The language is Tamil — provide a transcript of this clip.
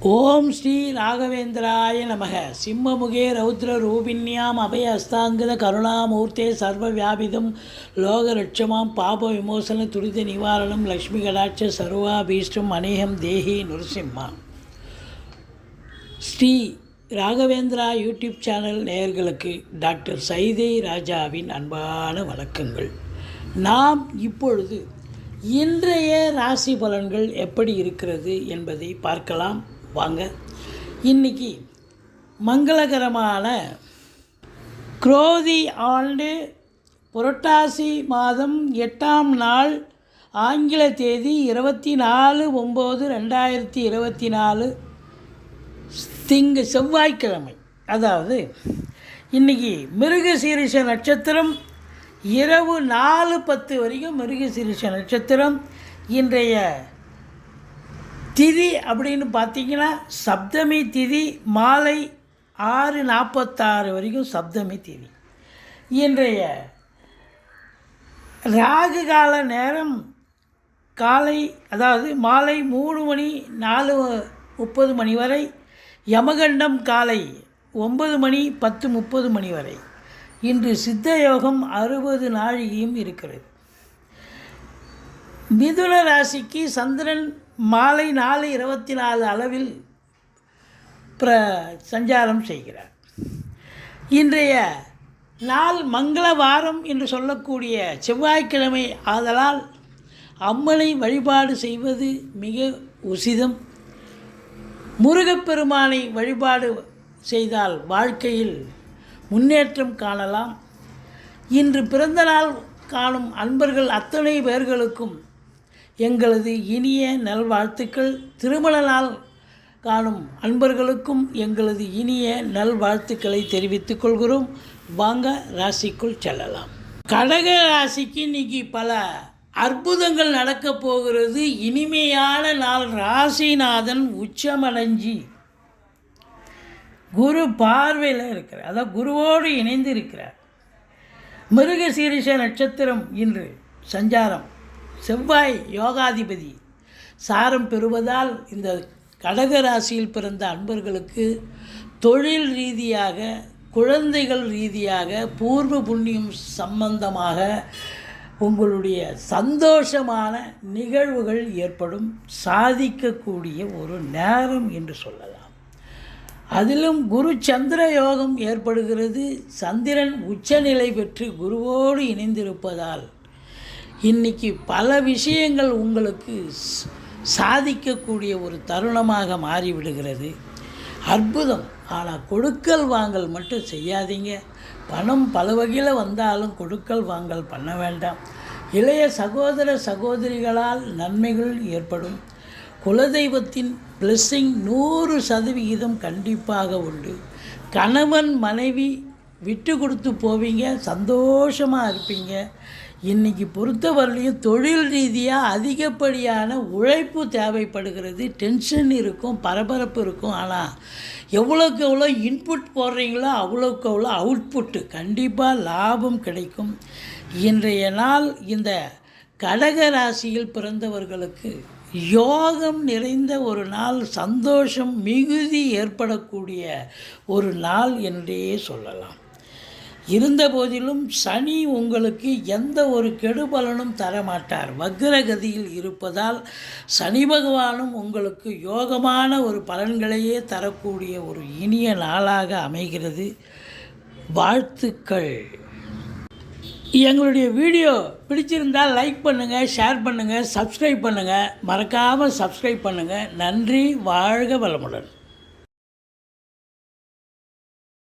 ஓம் ஸ்ரீ ராகவேந்திராய நமக. சிம்மமுகே ரௌத்ர ரூபிண்யாம் அபய அஸ்தாங்கித கருணாமூர்த்தே சர்வ வியாபிதம் லோகரட்சமாம் பாப விமோசன துரித நிவாரணம். லக்ஷ்மி கடாட்ச சர்வாபீஷ்டம் அநேகம் தேஹி நுரசிம்மா. ஸ்ரீ ராகவேந்திரா யூடியூப் சேனல் நேயர்களுக்கு டாக்டர் சைதை ராஜாவின் அன்பான வணக்கங்கள். நாம் இப்பொழுது இன்றைய ராசி பலன்கள் எப்படி இருக்கிறது என்பதை பார்க்கலாம். வாங்க இன்னைக்கு மங்களகரமான குரோதி ஆண்டு புரட்டாசி மாதம் எட்டாம் நாள் ஆங்கில தேதி இருபத்தி நாலு ஒம்பது ரெண்டாயிரத்தி இருபத்தி நாலு திங்க செவ்வாய்க்கிழமை. அதாவது இன்னைக்கு மிருகசீரிஷ நட்சத்திரம் இரவு நாலு பத்து வரைக்கும் மிருகசீரிஷ நட்சத்திரம் இன்றைய திதி அப்படின்னு பார்த்தீங்கன்னா சப்தமி திதி மாலை ஆறு நாற்பத்தாறு வரைக்கும் சப்தமி திதி. இன்றைய ராகு கால நேரம் காலை அதாவது மாலை மூணு மணி நாலு முப்பது மணி வரை யமகண்டம் காலை ஒன்பது மணி பத்து முப்பது மணி வரை. இன்று சித்த யோகம் அறுபது நாழிகையும் இருக்கிறது. மிதுன ராசிக்கு சந்திரன் மாலை நாலு இருபத்தி நாலு அளவில் பிர சஞ்சாரம் செய்கிறார். இன்றைய நாள் மங்கள வாரம் என்று சொல்லக்கூடிய செவ்வாய்க்கிழமை ஆதலால் அம்மனை வழிபாடு செய்வது மிக உசிதம். முருகப்பெருமானை வழிபாடு செய்தால் வாழ்க்கையில் முன்னேற்றம் காணலாம். இன்று பிறந்தநாள் காணும் அன்பர்கள் அத்தனை பேர்களுக்கும் எங்களது இனிய நல்வாழ்த்துக்கள். திருமண நாள் காணும் அன்பர்களுக்கும் எங்களது இனிய நல்வாழ்த்துக்களை தெரிவித்துக் கொள்கிறோம். வாங்க ராசிக்குள் செல்லலாம். கடக ராசிக்கு இன்னைக்கு பல அற்புதங்கள் நடக்கப் போகிறது. இனிமையான நாள் ராசிநாதன் உச்சமடைஞ்சி குரு பார்வையில் இருக்கிறார். அதாவது குருவோடு இணைந்து இருக்கிறார் மிருகசீரிஷ நட்சத்திரம் இன்று சஞ்சாரம். செவ்வாய் யோகாதிபதி. சாரம் பெறுவதால் இந்த கடக ராசியில் பிறந்த அன்பர்களுக்கு தொழில் ரீதியாக குழந்தைகள் ரீதியாக பூர்வ புண்ணியம் சம்பந்தமாக உங்களுடைய சந்தோஷமான நிகழ்வுகள் ஏற்படும். சாதிக்கக்கூடிய ஒரு நேரம் என்று சொல்லலாம். அதிலும் குரு சந்திர யோகம் ஏற்படுகிறது. சந்திரன் உச்சநிலை பெற்று குருவோடு இணைந்திருப்பதால் இன்னைக்கு பல விஷயங்கள் உங்களுக்கு சாதிக்கக்கூடிய ஒரு தருணமாக மாறிவிடுகிறது. அற்புதம். ஆனால் கொடுக்கல் வாங்கல் மட்டும் செய்யாதீங்க. பணம் பல வகையில் வந்தாலும் கொடுக்கல் வாங்கல் பண்ண வேண்டாம். இளைய சகோதர சகோதரிகளால் நன்மைகள் ஏற்படும். குலதெய்வத்தின் பிளெஸ்ஸிங் நூறு சதவிகிதம் கண்டிப்பாக உண்டு. கணவன் மனைவி விட்டு கொடுத்து போவீங்க சந்தோஷமாக இருப்பீங்க. இன்னைக்கு பொறுத்தவரையிலையும் தொழில் ரீதியாக அதிகப்படியான உழைப்பு தேவைப்படுகிறது. டென்ஷன் இருக்கும் பரபரப்பு இருக்கும். ஆனால் எவ்வளோக்கு எவ்வளோ இன்புட் போடுறீங்களோ அவ்வளோக்கு அவ்வளோ அவுட்புட்டு கண்டிப்பாக லாபம் கிடைக்கும். இன்றைய நாள் இந்த கடக ராசியில் பிறந்தவர்களுக்கு யோகம் நிறைந்த ஒரு நாள் சந்தோஷம் மிகுதி ஏற்படக்கூடிய ஒரு நாள் என்றே சொல்லலாம். இருந்த போதிலும் சனி உங்களுக்கு எந்த ஒரு கெடுபலனும் தரமாட்டார். வக்ரகதியில் இருப்பதால் சனி பகவானும் உங்களுக்கு யோகமான ஒரு பலன்களையே தரக்கூடிய ஒரு இனிய நாளாக அமைகிறது. வாழ்த்துக்கள். எங்களுடைய வீடியோ பிடிச்சிருந்தால் லைக் பண்ணுங்கள் ஷேர் பண்ணுங்கள் சப்ஸ்கிரைப் பண்ணுங்கள் மறக்காமல் சப்ஸ்கிரைப் பண்ணுங்கள் நன்றி வாழ்க வளமுடன்.